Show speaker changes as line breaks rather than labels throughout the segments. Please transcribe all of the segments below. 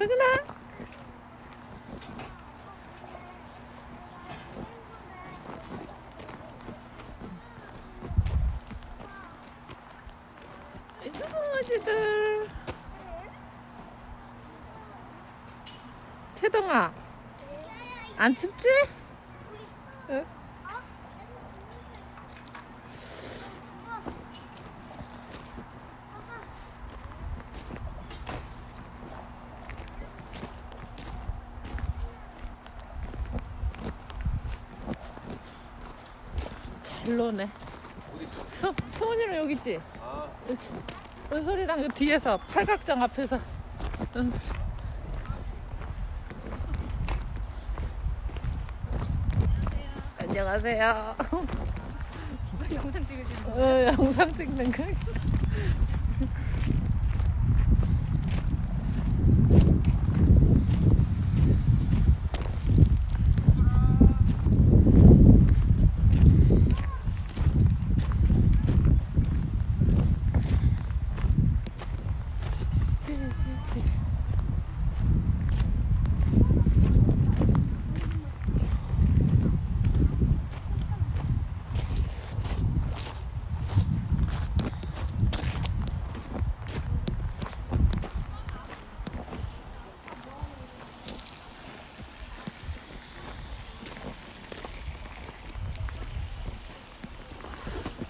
여기나. 아이고 강아지들. 채동아, 안 춥지? 응? 잘 노네. 수, 수원이는 여기 있지?
아,
그렇지. 은솔이랑 요 뒤에서 팔각정 앞에서. 은솔. 안녕하세요.
영상 찍으시는 거.
어, 영상 찍는 거.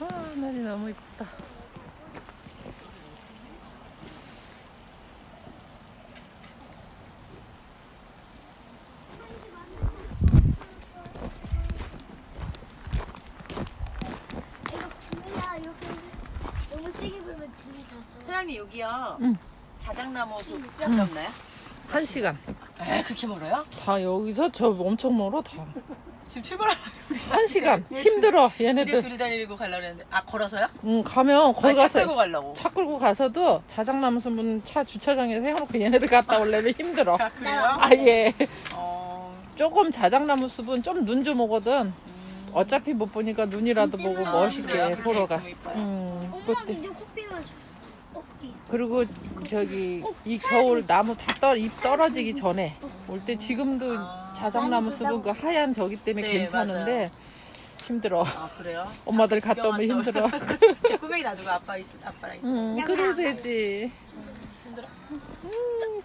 아, 하늘이 너무 이쁘다.
여기요.
응.
자작나무 숲 몇시 없나요?
한 시간.
에 그렇게 멀어요?
다 여기서 저 엄청 멀어, 다.
지금 출발하려고
한 시간.
얘
힘들어,
이제
얘네들.
둘이 다니고 가려고 했는데 아 걸어서요?
응, 가면 거기
아니, 차
가서
끌고 가려고.
차 끌고 가서도 자작나무 선분 차 주차장에 세워놓고 얘네들 갔다 오려면 힘들어.
아 그래요?
아예
어.
조금 자작나무 숲은 좀눈 좀 오거든.
음.
어차피 못 보니까 눈이라도 보고
아,
멋있게
그래요?
보러 가.
이뻐요.
음,
엄마
그때.
근데 코피 마셔
그리고 저기 이 겨울 나무 다 떨, 잎 떨어지기 전에 올 때 지금도
아.
자작나무 숲은 그 하얀 저기 때문에
네,
괜찮은데 힘들어.
아 그래요?
엄마들 갔다 오면 힘들어.
제 꾸명이 놔두고 아빠 있 아빠랑 있어.
응, 그래도 되지.
힘들어.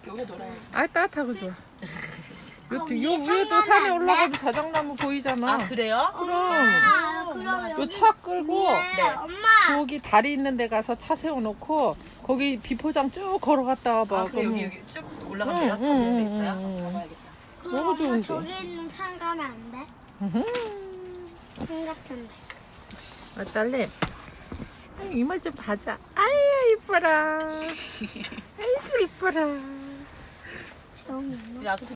여기 놀아야지.
아 따뜻하고 좋아. 요, 요
위에
위에도 산에
안
올라가도 자작나무 보이잖아.
아 그래요?
그럼
아 그럼
요
여기
차 끌고
위에 엄마
저기 다리 있는 데 가서 차 세워놓고 거기 비포장 쭉 걸어갔다 와봐.
아 그래 여기
그러면
여기 쭉 올라가면
응,
차
응,
데
응,
있어요?
응, 응.
가봐야겠다.
그럼
너무
엄마
좋은데.
저기 있는 산 가면 안 돼?
음흠.
산 같은데
아, 딸내. 이모 좀 봐자. 아이야, 이뻐라. 아이고, 이뻐라.
너무
나도